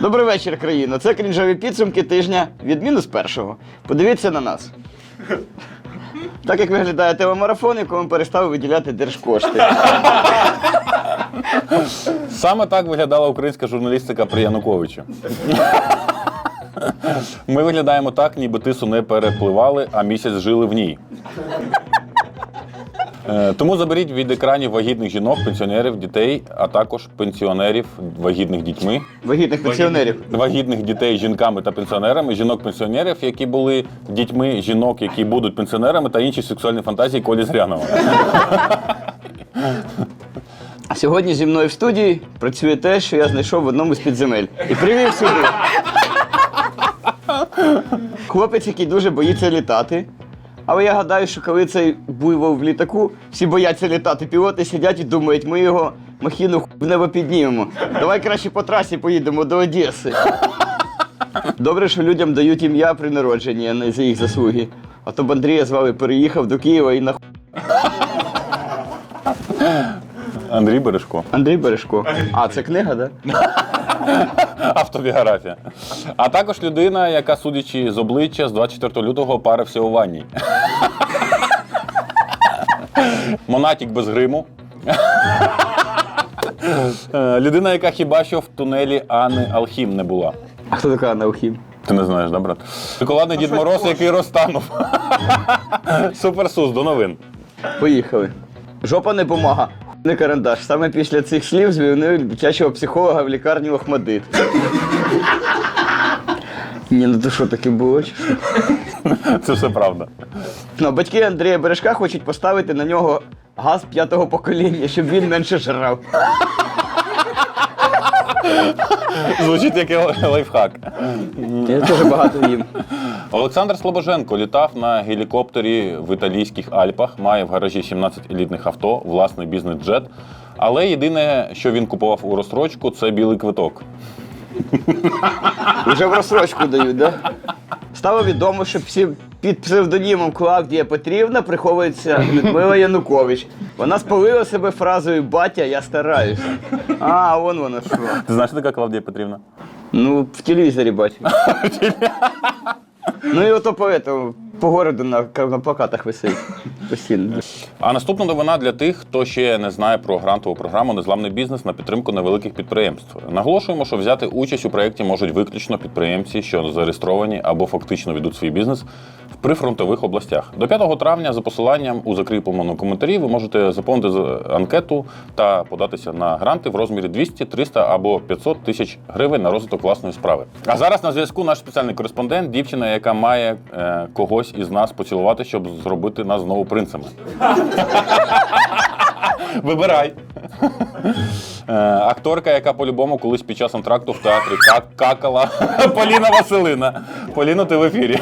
Добрий вечір, країно. Це крінжові підсумки тижня від мінус першого. Подивіться на нас. Так як виглядає телемарафон, якому перестали виділяти держкошти. Саме так виглядала українська журналістика при Януковичу. Ми виглядаємо так, ніби тису не перепливали, а місяць жили в ній. Е, Тому заберіть від екранів вагітних жінок, пенсіонерів, дітей, а також пенсіонерів вагітних дітьми, Вагітних пенсіонерів. вагітних дітей жінками та пенсіонерами, жінок-пенсіонерів, які були дітьми, жінок, які будуть пенсіонерами, та інші сексуальні фантазії Колі Зрянова. А сьогодні зі мною в студії працює те, що я знайшов в одному з підземель. І привів сюди. Хлопець, який дуже боїться літати. Але я гадаю, що коли цей буйвол в літаку, всі бояться літати. Пілоти сидять і думають, ми його махіну в небо піднімемо. Давай краще по трасі поїдемо до Одеси. Добре, що людям дають ім'я при народженні, а не за їх заслуги. А то б Андрія звали переїхав до Києва і на Андрій Бережко. Андрій Бережко. А, це книга, так? Автобіографія. А також людина, яка, судячи з обличчя, з 24 лютого парився у ванні. Монатік без гриму. Людина, яка хіба що в тунелі Анни Алхім не була. А хто така Анна Охім? Ти не знаєш, да, брат? Шоколадний Дід Мороз, який розтанув. Суперсус, до новин. Поїхали. Жопа не помага. Не карандаш. Саме після цих слів звільнили дитячого психолога в лікарні Охмадит. Ні, ну то що таке було? чи що? Це все правда. Ну, батьки Андрія Бережка хочуть поставити на нього газ п'ятого покоління, щоб він менше жрав. Звучить як лайфхак. Я теж багато їм. Олександр Слобоженко літав на гелікоптері в італійських Альпах, має в гаражі 17 елітних авто, власний бізнес-джет. Але єдине, що він купував у розстрочку, це білий квиток. Вже в розсрочку дають, да? Стало відомо, що всі під псевдонімом Клавдія Петрівна приховується Людмила Янукович. Вона спалила себе фразою Батя, я стараюся. А, вон вона що. Ти знаєш, що така Клавдія Петрівна? Ну, в телевізорі бачу. ну і ото по, этому, по городу на, на плакатах висить. Постійно. А наступна новина для тих, хто ще не знає про грантову програму Незламний бізнес на підтримку невеликих підприємств. Наголошуємо, що взяти участь у проєкті можуть виключно підприємці, що зареєстровані або фактично ведуть свій бізнес в прифронтових областях. До 5 травня за посиланням у закріпленому коментарі ви можете заповнити анкету та податися на гранти в розмірі 200, 300 або 500 тисяч гривень на розвиток власної справи. А зараз на зв'язку наш спеціальний кореспондент, дівчина, яка має е, когось із нас поцілувати, щоб зробити нас знову принцами. Вибирай. Е, акторка, яка по-любому колись під час антракту в театрі какала Поліна Василина. Поліно, ти в ефірі.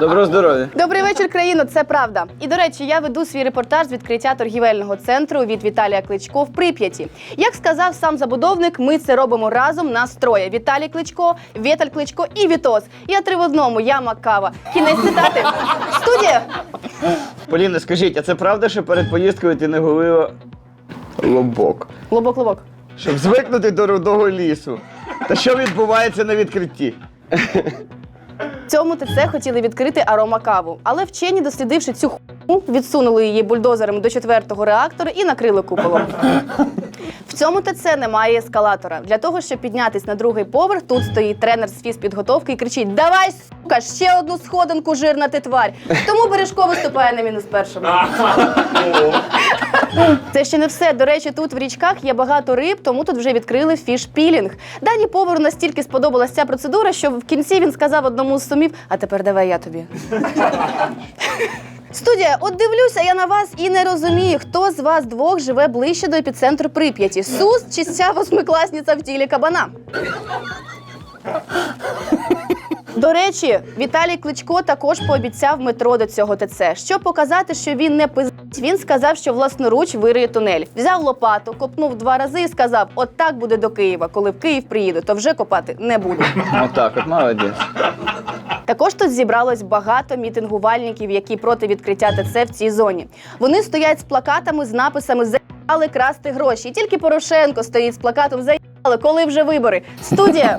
Доброго здоров'я. Добрий вечір, країно. Це правда. І до речі, я веду свій репортаж з відкриття торгівельного центру від Віталія Кличко в Прип'яті. Як сказав сам забудовник, ми це робимо разом нас троє: Віталій Кличко, Віталь Кличко і Вітос. Я три в одному, я Макава. Кінець цитати. Студія. Поліна, скажіть, а це правда, що перед поїздкою ти не голила лобок? Лобок, лобок. Щоб звикнути до рудого лісу. Та що відбувається на відкритті? Цьому ТЦ хотіли відкрити арома каву, але вчені, дослідивши цю ху, відсунули її бульдозером до четвертого реактора і накрили куполом. В цьому ТЦ немає ескалатора. Для того, щоб піднятись на другий поверх, тут стоїть тренер з фізпідготовки і кричить: Давай, сука, ще одну сходинку, жирна ти тварь. Тому Бережко виступає на мінус першому. Це ще не все. До речі, тут в річках є багато риб, тому тут вже відкрили фішпілінг. Дані повару настільки сподобалась ця процедура, що в кінці він сказав одному з сумів: а тепер давай я тобі. Студія, от дивлюся я на вас і не розумію, хто з вас двох живе ближче до епіцентру Прип'яті. Сус чи ця восьмикласниця в тілі кабана? До речі, Віталій Кличко також пообіцяв метро до цього ТЦ. Щоб показати, що він не пиздить, він сказав, що власноруч вириє тунель. Взяв лопату, копнув два рази і сказав: от так буде до Києва. Коли в Київ приїду, то вже копати не буду. Отак, от молодець. Також тут зібралось багато мітингувальників, які проти відкриття ТЦ в цій зоні. Вони стоять з плакатами з написами «Заїбали красти гроші. І тільки Порошенко стоїть з плакатом «Заїбали коли вже вибори? Студія.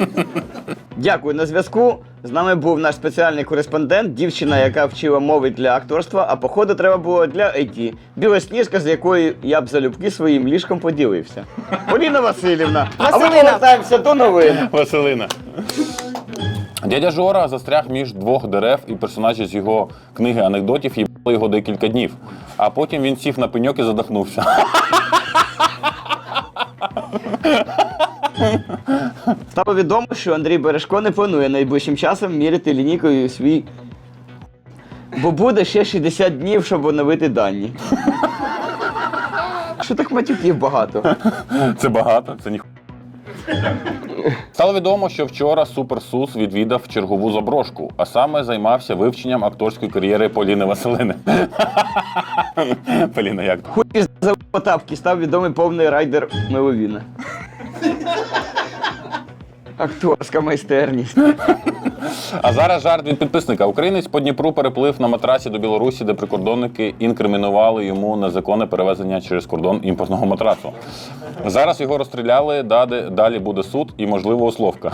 Дякую. На зв'язку з нами був наш спеціальний кореспондент, дівчина, яка вчила мови для акторства, а походу треба було для IT. Білосніжка, з якою я б залюбки своїм ліжком поділився. Поліна Васильівна, а ми Василина. повертаємося до новин. Василина. Дядя Жора застряг між двох дерев, і персонажі з його книги анекдотів їбали його декілька днів. А потім він сів на пеньок і задохнувся. Стало відомо, що Андрій Бережко не планує найближчим часом міряти лінійкою свій. Бо буде ще 60 днів, щоб оновити дані. Що так матюків багато? Це багато, це ніхуя. Стало відомо, що вчора Супер Сус відвідав чергову заброшку, а саме займався вивченням акторської кар'єри Поліни Василини. Поліна, як? Хуй за потапки став відомий повний райдер Миловіна. Акторська майстерність. А зараз жарт від підписника. Українець по Дніпру переплив на матрасі до Білорусі, де прикордонники інкримінували йому незаконне перевезення через кордон імпортного матрасу. Зараз його розстріляли, далі, буде суд і, можливо, условка.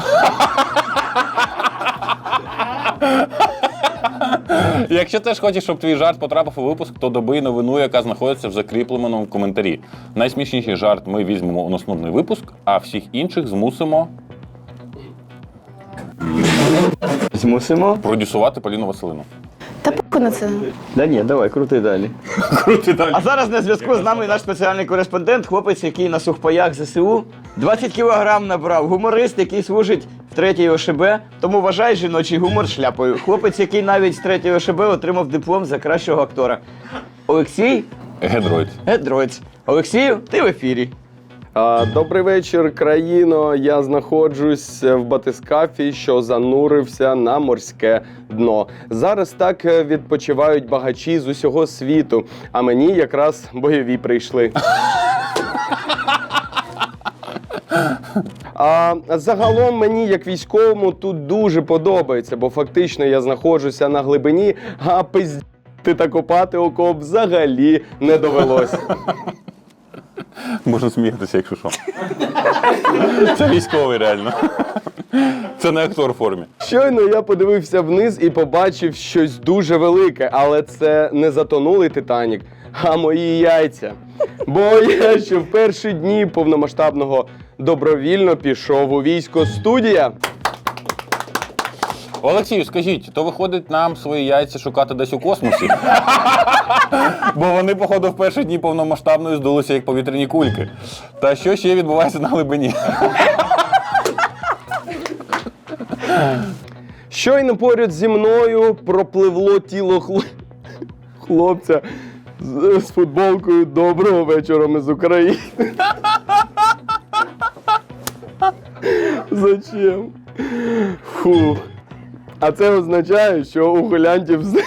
Якщо теж хочеш, щоб твій жарт потрапив у випуск, то добий новину, яка знаходиться в закріпленому коментарі. Найсмішніший жарт ми візьмемо у наступний випуск, а всіх інших змусимо Змусимо. продюсувати Поліну Василину. Та похуй на це. Да ні, давай, крути далі. Крути далі. А зараз на зв'язку з нами наш спеціальний кореспондент, хлопець, який на сухпаях ЗСУ 20 кілограм набрав. Гуморист, який служить в третій ОШБ, тому вважає жіночий гумор шляпою. Хлопець, який навіть з третього ОШБ отримав диплом за кращого актора. Олексій Гедроїд. Гедроїц. Олексію, ти в ефірі. Добрий вечір, країно. Я знаходжусь в батискафі, що занурився на морське дно. Зараз так е, відпочивають багачі з усього світу, а мені якраз бойові прийшли. А загалом мені, як військовому, тут дуже подобається, бо фактично я знаходжуся на глибині, а пиздити та копати окоп взагалі не довелось. Можна сміятися, якщо що. Це військовий реально. Це не актор в формі. Щойно я подивився вниз і побачив щось дуже велике, але це не затонулий Титанік, а мої яйця. Бо я ще в перші дні повномасштабного добровільно пішов у військо студія. Олексію, скажіть, то виходить нам свої яйця шукати десь у космосі? Бо вони, походу, в перші дні повномасштабної здулися як повітряні кульки. Та що ще відбувається на глибині? Щойно поряд зі мною пропливло тіло хл... хлопця з, з футболкою Доброго вечора з України. Зачем? Фу. А це означає, що у хулянтів з-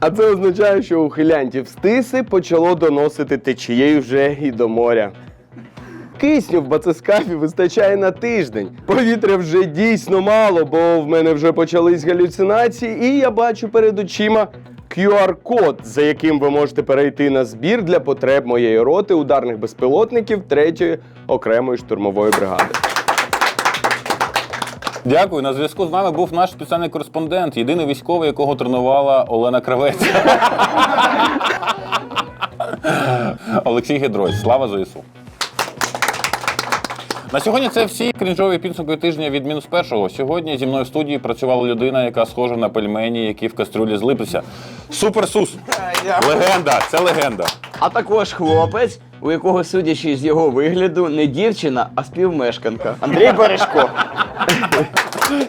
А це означає, що у хилянтів з тиси почало доносити течією вже і до моря. Кисню в бацискафі вистачає на тиждень. Повітря вже дійсно мало, бо в мене вже почались галюцинації, і я бачу перед очима QR-код, за яким ви можете перейти на збір для потреб моєї роти ударних безпілотників 3-ї окремої штурмової бригади. Дякую. На зв'язку з нами був наш спеціальний кореспондент, єдиний військовий, якого тренувала Олена Кравець. Олексій Гедрой. Слава ЗСУ. На сьогодні це всі крінжові підсумки тижня від мінус першого. Сьогодні зі мною в студії працювала людина, яка схожа на пельмені, які в кастрюлі злиплися. Супер Сус! Легенда! Це легенда. А також хлопець, у якого, судячи з його вигляду, не дівчина, а співмешканка. Андрій Бережко.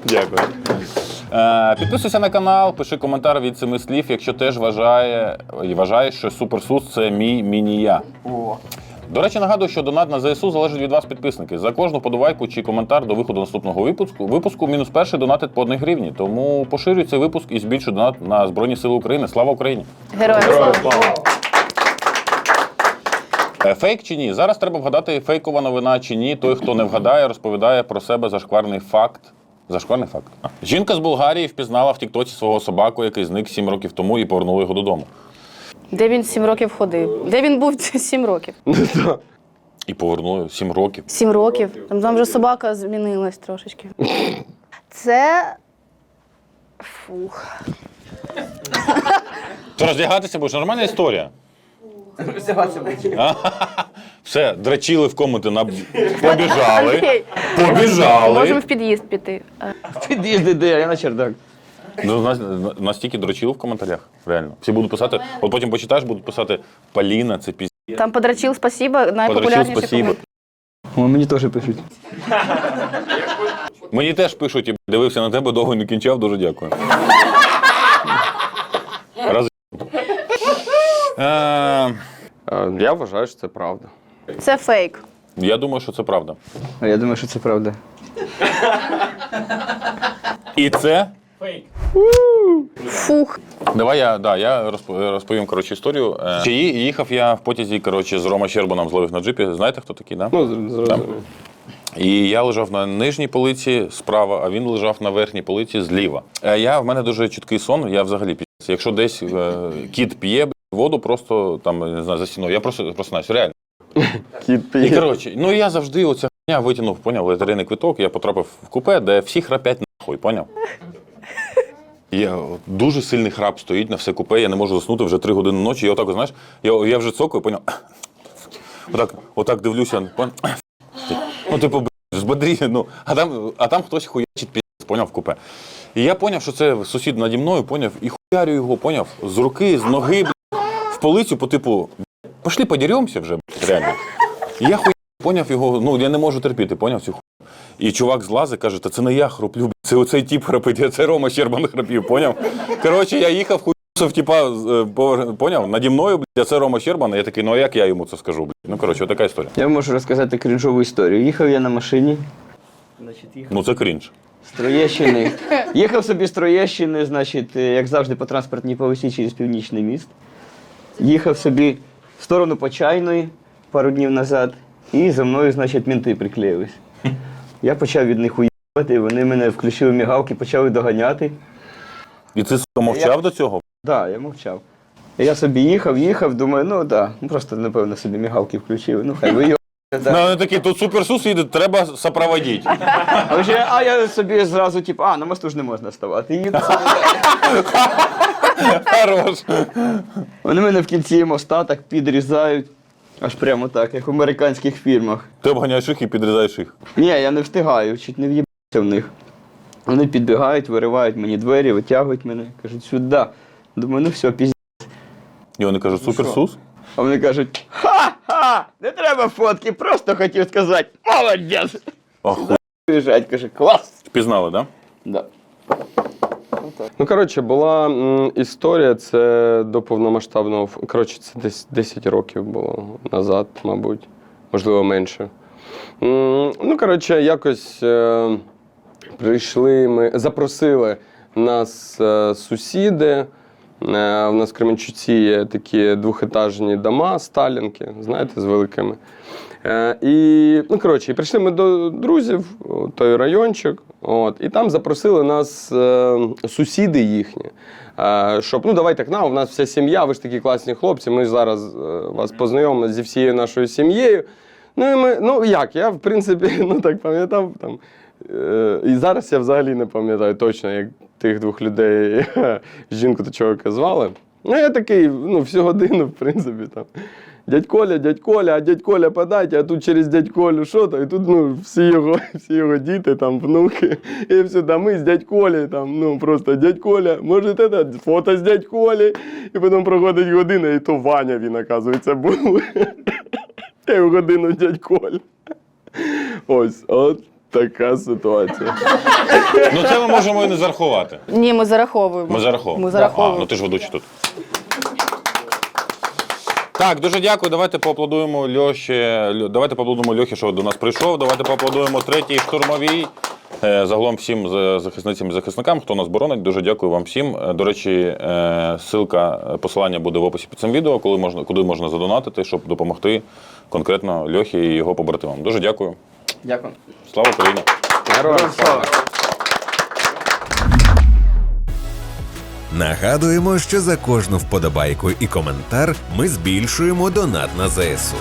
Дякую. Е, підписуйся на канал, пиши коментар від семи слів, якщо теж вважає, вважаєш, що Суперсус це мій міні-я. До речі, нагадую, що донат на ЗСУ залежить від вас, підписники. За кожну подобайку чи коментар до виходу наступного випуску, випуску мінус перший донатить по 1 гривні. Тому поширюй цей випуск і збільшуй донат на Збройні Сили України. Слава Україні! Героям слава. Е, Фейк чи ні? Зараз треба вгадати, фейкова новина чи ні. Той, хто не вгадає, розповідає про себе зашкварний факт. Зашкварний факт. Жінка з Болгарії впізнала в Тіктоці свого собаку, який зник 7 років тому і повернула його додому. Де він сім років ходив? Де він був ці сім років? Ну. І повернули сім років. Сім років. Там, там вже собака змінилась трошечки. Це. Фух. То роздягатися, бо ж нормальна історія. А? Все, драчили в комнати, на... побіжали. Побіжали. Можемо в під'їзд піти. Е, Під'їзди де, я на чердак. Ну, нас- настільки дрочили в коментарях. Реально. Всі будуть писати, от потім почитаєш, будуть писати Поліна, це пізні. Там подрачил спасибо, найпопулярніший спасибо. комент. О, мені теж пишуть. Мені теж пишуть, і дивився на тебе, довго не кінчав, дуже дякую. Раз... Е, Е, Я вважаю, що це правда. Це фейк. я думаю, що це правда. А я думаю, що це правда. І це. Фух. Давай я, да, я розповім коротше, історію. Е, Чи їхав я в потязі коротше, з Рома Щербаном зловив на джипі. Знаєте, хто такий, да? Ну, зрозуміло. І я лежав на нижній полиці справа, а він лежав на верхній полиці зліва. Е, Я, в мене дуже чіткий сон, я взагалі. Якщо десь е, кіт п'є воду, просто там не знаю, за стіною, я просто просинаюсь, реально. Кіт І п'є. коротше, ну я завжди оця хуйня витягнув, поняв, лотерейний квиток, я потрапив в купе, де всі храпять нахуй, поняв? Я дуже сильний храп стоїть на все купе, я не можу заснути вже три години ночі. Я отак, знаєш, я, я вже цокаю, поняв. Отак, отак дивлюся. Ну, типу, б**, збодрі, ну, а там, а там хтось хуячить піздець, поняв, в купе. І я поняв, що це сусід наді мною, поняв, і хуярю його, поняв, з руки, з ноги, в полицю, по типу, пошли подеремося вже, реально. І я хуй поняв його, ну я не можу терпіти, поняв цю хуй. І чувак злазить, каже, та це не я хроплю, це оцей тіп храпить, а це Рома Щербан храпів, поняв? Коротше, я їхав хуйсов, типа, е, поняв, наді мною, блядь, а це Рома Щербан, я такий, ну а як я йому це скажу, блядь? Ну, коротше, така історія. Я можу розказати крінжову історію. Їхав я на машині. Ну це крінж. З Троєщини. Їхав собі з Троєщини, значить, е, як завжди, по транспортній полосі через північний міст. Їхав собі в сторону Почайної пару днів назад, і за мною, значить, мінти приклеїлись. Я почав від них уїбати, вони мене включили мігалки, почали доганяти. І ти мовчав до цього? Так, да, я мовчав. Я собі їхав, їхав, думаю, ну так, да, просто, напевно, собі мігалки включили. Ну, хай ви. Ну, вони такі, тут суперсус їде, треба сопроводити. А, вже, а я собі зразу, типу, а, на мосту ж не можна ставати. Їду собі. Хорош. Вони мене в кінці моста так підрізають. Аж прямо так, як в американських фільмах. Ти обганяєш їх і підрізаєш їх. Ні, я не встигаю, чуть не в'їбався в них. Вони підбігають, виривають мені двері, витягують мене, кажуть, сюди. Думаю, ну все, пізні. І вони кажуть, суперсус? А вони кажуть, ха-ха! Не треба фотки, просто хотів сказати, молодець! Оху. Приїжджають, каже, клас! Впізнали, так? Да. Ну, коротше, була м, історія, це до повномасштабного. Коротше, це десь 10 років було назад, мабуть, можливо, менше. М, Ну, коротше, якось е, прийшли ми, запросили нас е, сусіди. Е, У нас в Кременчуці є такі двохетажні дома, сталінки, знаєте, з великими. Е, і, ну, коротше, прийшли ми до друзів, той райончик, от, і там запросили нас е, сусіди їхні. Е, щоб, ну, давайте к нам, у нас вся сім'я, ви ж такі класні хлопці, ми зараз е, вас познайомимо зі всією нашою сім'єю. Ну, і ми, ну як, я, в принципі, ну так пам'ятав там. Е, і зараз я взагалі не пам'ятаю точно, як тих двох людей жінку та чоловіка звали. Ну, я такий, ну, всю годину, в принципі, там. Дядь Коля, дядь Коля, а дядь Коля подайте, а тут через дядь Колю що то, і тут ну, всі його, всі його діти, там, внуки, і все, там ми з дядь Колі, там, ну просто дядь Коля, може це фото з дядь Колі, і потім проходить година, і то Ваня він, оказується, був. Я годину дядь Коля. Ось, от така ситуація. Ну це ми можемо і не зарахувати. Ні, ми зараховуємо. Ми зараховуємо. Ми зараховуємо. А, ну ти ж ведучий тут. Так, дуже дякую. Давайте поаплодуємо Льоші. Льо- Давайте поаплодуємо Льохі, що до нас прийшов. Давайте поаплодуємо третій штурмовій. Е, Загалом всім захисницям і захисникам, хто нас боронить. Дуже дякую вам всім. Е, До речі, е, ссылка, е, посилання буде в описі під цим відео, коли можна, куди можна задонатити, щоб допомогти конкретно Льохі і його побратимам. Дуже дякую. Дякую. Слава Україні! Героям слава! Нагадуємо, що за кожну вподобайку і коментар ми збільшуємо донат на ЗСУ.